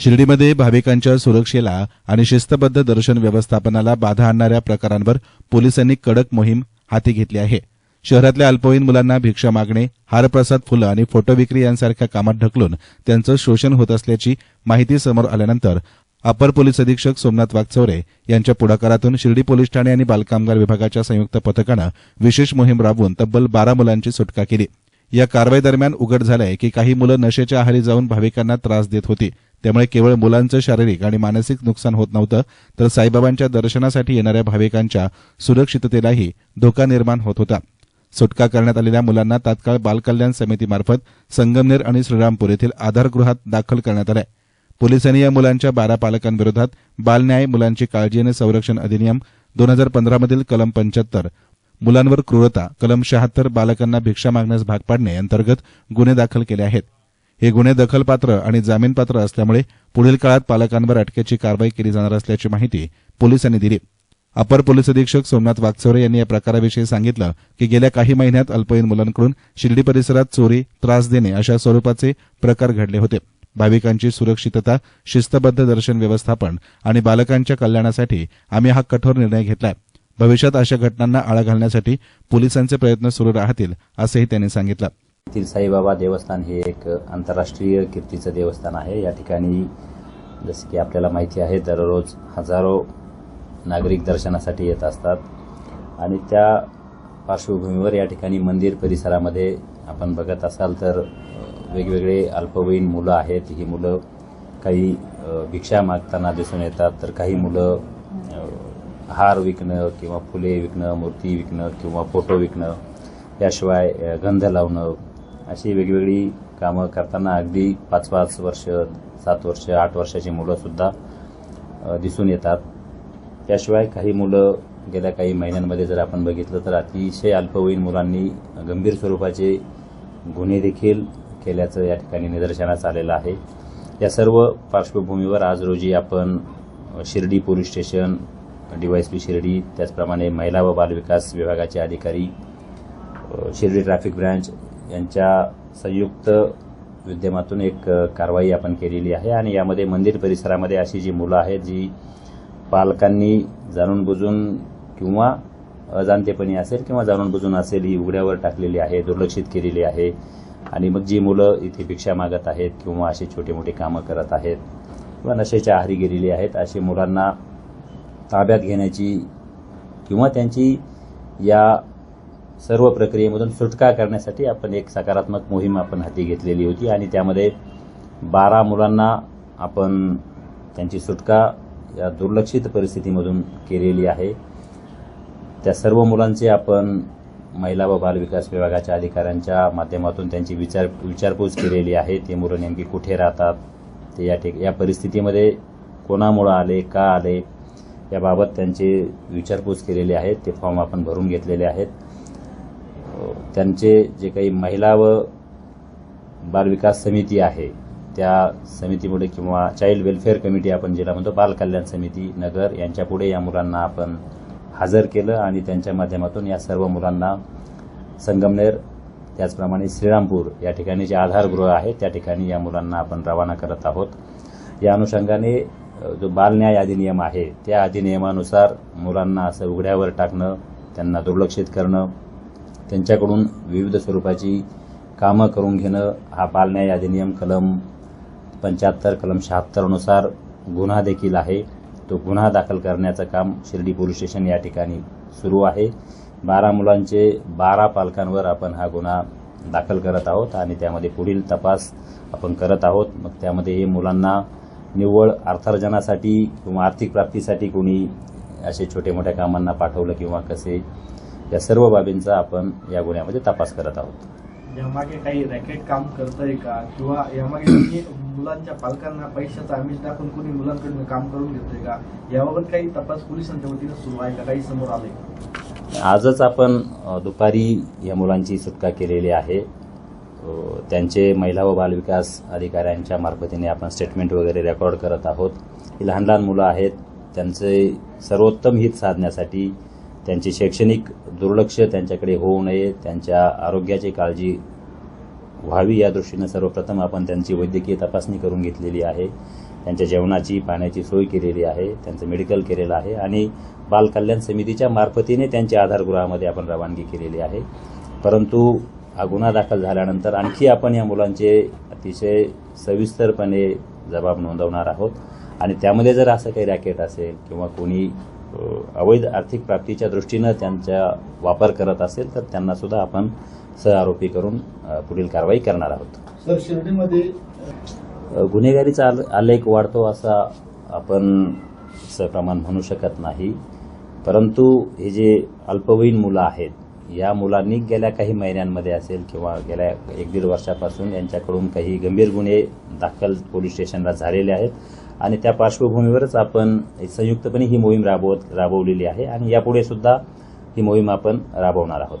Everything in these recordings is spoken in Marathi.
शिर्डीमध्ये भाविकांच्या सुरक्षेला आणि शिस्तबद्ध दर्शन व्यवस्थापनाला बाधा आणणाऱ्या प्रकारांवर पोलिसांनी कडक मोहीम हाती घेतली आहे. शहरातल्या अल्पवयीन मुलांना भिक्षा मागणे हारप्रसाद फुलं आणि फोटो विक्री यांसारख्या कामात ढकलून त्यांचं शोषण होत असल्याची माहिती समोर आल्यानंतर अपर पोलीस अधीक्षक सोमनाथ वागचौरे यांच्या पुढाकारातून शिर्डी पोलीस ठाणे आणि बालकामगार विभागाच्या संयुक्त पथकानं विशेष मोहीम राबवून तब्बल बारा मुलांची सुटका केली. या कारवाई दरम्यान उघड झालंय की काही मुलं नशेच्या आहारी जाऊन भाविकांना त्रास देत होती. त्यामुळे केवळ मुलांचं शारीरिक आणि मानसिक नुकसान होत नव्हतं तर साईबाबांच्या दर्शनासाठी येणाऱ्या भाविकांच्या सुरक्षिततेलाही धोका निर्माण होत होता. सुटका करण्यात आलेल्या मुलांना तात्काळ बालकल्याण समितीमार्फत संगमनेर आणि श्रीरामपूर येथील आधारगृहात दाखल करण्यात आलं पोलिसांनी या मुलांच्या बारा पालकांविरोधात बालन्याय मुलांची काळजी आणि संरक्षण अधिनियम दोन हजार पंधरामधील कलम पंच्याहत्तर मुलांवर क्रूरता कलम शहात्तर बालकांना भिक्षा मागण्यास भाग पाडणे अंतर्गत गुन्हे दाखल केले आहेत. हे गुन्हे दखलपात्र आणि जामीनपात्र असल्यामुळे पुढील काळात पालकांवर अटकेची कारवाई केली जाणार असल्याची माहिती पोलिसांनी दिली. अपर पोलीस अधीक्षक सोमनाथ वागचौरे यांनी या प्रकाराविषयी सांगितलं की गेल्या काही महिन्यात अल्पवयीन मुलांकडून शिर्डी परिसरात चोरी त्रास देणे अशा स्वरूपाचे प्रकार घडले होते. भाविकांची सुरक्षितता शिस्तबद्ध दर्शन व्यवस्थापन आणि बालकांच्या कल्याणासाठी आम्ही हा कठोर निर्णय घेतलाय. भविष्यात अशा घटनांना आळा घालण्यासाठी पोलिसांचे प्रयत्न सुरू राहतील असंही त्यांनी सांगितलं. येथील साईबाबा देवस्थान हे एक आंतरराष्ट्रीय कीर्तीचं देवस्थान आहे. या ठिकाणी जसे की आपल्याला माहिती आहे दररोज हजारो नागरिक दर्शनासाठी येत असतात. आणि त्या पार्श्वभूमीवर या ठिकाणी मंदिर परिसरामध्ये आपण बघत असाल तर वेगवेगळे अल्पवयीन मुलं आहेत. ही मुलं काही भिक्षा मागताना दिसून येतात. तर काही मुलं हार विकणं किंवा फुले विकणं मूर्ती विकणं किंवा फोटो विकणं याशिवाय गंध लावणं अशी वेगवेगळी कामं करताना अगदी पाच पाच वर्ष सात वर्ष आठ वर्षाची मुलंसुद्धा सुद्धा दिसून येतात. त्याशिवाय काही मुलं गेल्या काही महिन्यांमध्ये जर आपण बघितलं तर अतिशय अल्पवयीन मुलांनी गंभीर स्वरूपाचे गुन्हे देखील केल्याचं या ठिकाणी निदर्शनास आलेलं आहे. या सर्व पार्श्वभूमीवर आज रोजी आपण Shirdi police station DYSP Shirdi त्याचप्रमाणे महिला व बालविकास विभागाचे अधिकारी शिर्डी ट्रॅफिक ब्रँच यांच्या संयुक्त विद्यमातून एक कारवाई आपण केलेली आहे आणि यामध्ये मंदिर परिसरामध्ये अशी जी मुलं आहेत जी पालकांनी जाणून बुजून किंवा अजाणतेपणी असेल किंवा जाणून बुजून असेल ही उघड्यावर टाकलेली आहे दुर्लक्षित केलेली आहे आणि मग जी मुलं इथे भिक्षा मागत आहेत किंवा अशी छोटी मोठी कामं करत आहेत किंवा नशेच्या आहारी गेलेली आहेत अशी मुलांना ताब्यात घेण्याची किंवा त्यांची या सर्व प्रक्रियेमधून सुटका करण्यासाठी आपण एक सकारात्मक मोहीम आपण हाती घेतलेली होती आणि त्यामध्ये बारा मुलांना आपण त्यांची सुटका या दुर्लक्षित परिस्थितीमधून केलेली आहे. त्या सर्व मुलांचे आपण महिला व बालविकास विभागाच्या अधिकाऱ्यांच्या माध्यमातून त्यांची विचार विचारपूस केलेली आहे. ते मुलं नेमकी कुठे राहतात? ते या ठिक या परिस्थितीमध्ये कोणामुळं आले का आले? याबाबत त्यांचे विचारपूस केलेले आहेत. ते फॉर्म आपण भरून घेतलेले आहेत. त्यांचे जे काही महिला व बालविकास समिती आहे त्या समितीपुढे किंवा चाइल्ड वेलफेअर कमिटी आपण जिला म्हणतो बाल कल्याण समिती नगर यांच्यापुढे या मुलांना आपण हजर केलं आणि त्यांच्या माध्यमातून या सर्व मुलांना संगमनेर त्याचप्रमाणे श्रीरामपूर या ठिकाणी जे आधारगृह आहे त्या ठिकाणी या मुलांना आपण रवाना करत आहोत. या अनुषंगाने जो बालन्याय अधिनियम आहे त्या अधिनियमानुसार मुलांना असं उघड्यावर टाकणं त्यांना दुर्लक्षित करणं त्यांच्याकडून विविध स्वरूपाची कामं करून घेणं हा बालन्याय अधिनियम कलम पंच्याहत्तर कलम शहात्तरनुसार गुन्हा देखील आहे. तो गुन्हा दाखल करण्याचं काम शिर्डी पोलीस स्टेशन या ठिकाणी सुरू आहे. बारा मुलांचे बारा पालकांवर आपण हा गुन्हा दाखल करत आहोत आणि त्यामध्ये पुढील तपास आपण करत आहोत. मग त्यामध्ये हे मुलांना निव्वळ अर्थार्जनासाठी किंवा आर्थिक प्राप्तीसाठी कोणी असे छोटे मोठ्या कामांना पाठवलं किंवा कसे या सर्व बाबींचा आपण या गुन्ह्यामध्ये तपास करत आहोत. यामागे काही रॅकेट काम करतंय का? किंवा यामागे मुलांच्या पालकांना पैशाचं आमिष दाखवून कोणी मुलांकडनं काम करून घेतोय का? याबाबत काही तपास पोलिसांच्या वतीनं सुरू आहे का? काही समोर आलंय आजच आपण दुपारी या मुलांची सुटका केलेली आहे. त्यांचे महिला व बालविकास अधिकाऱ्यांच्या मार्फतीने आपण स्टेटमेंट वगैरे रेकॉर्ड करत आहोत. ही लहान लहान मुलं आहेत. त्यांचे सर्वोत्तम हित साधण्यासाठी त्यांची शैक्षणिक दुर्लक्ष त्यांच्याकडे होऊ नये त्यांच्या आरोग्याची काळजी व्हावी या दृष्टीनं सर्वप्रथम आपण त्यांची वैद्यकीय तपासणी करून घेतलेली आहे. त्यांच्या जेवणाची पाण्याची सोय केलेली आहे त्यांचं मेडिकल केलेलं आहे आणि बालकल्याण समितीच्या मार्फतीने त्यांच्या आधारगृहामध्ये आपण रवानगी केलेली आहे. परंतु हा गुन्हा दाखल झाल्यानंतर आणखी आपण या मुलांचे अतिशय सविस्तरपणे जबाब नोंदवणार आहोत. आणि त्यामध्ये जर असं काही रॅकेट असेल किंवा कोणी अवैध आर्थिक प्राप्तीच्या दृष्टीनं त्यांचा वापर करत असेल तर त्यांना सुद्धा आपण सहआरोपी करून पुढील कारवाई करणार आहोत. सर शिर्डीमध्ये गुन्हेगारीचा आल- आलेख वाढतो असा आपण प्रमाण म्हणू शकत नाही. परंतु हे जे अल्पवयीन मुलं आहेत या मुलांनी गेल्या काही महिन्यांमध्ये असेल किंवा गेल्या एक दीड वर्षापासून यांच्याकडून काही गंभीर गुन्हे दाखल पोलीस स्टेशनला झालेले आहेत. आणि त्या पार्श्वभूमीवरच आपण संयुक्तपणे ही मोहीम राबवत राबवलेली आहे आणि यापुढे सुद्धा ही मोहीम आपण राबवणार आहोत.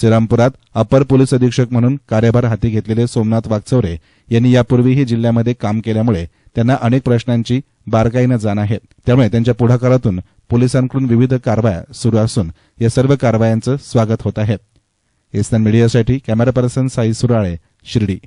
श्रीरामपुरात अपर पोलीस अधीक्षक म्हणून कार्यभार हाती घेतलेले सोमनाथ वागचौरे यांनी यापूर्वीही जिल्ह्यामध्ये काम केल्यामुळे त्यांना अनेक प्रश्नांची बारकाईनं जाण आहे. त्यामुळे त्यांच्या पुढाकारातून पोलिसांकडून विविध कारवाया सुरू असून या सर्व कारवायांचं स्वागत होत आहे. एसन मीडियासाठी कॅमेरा पर्सन साई सुराळे शिर्डी.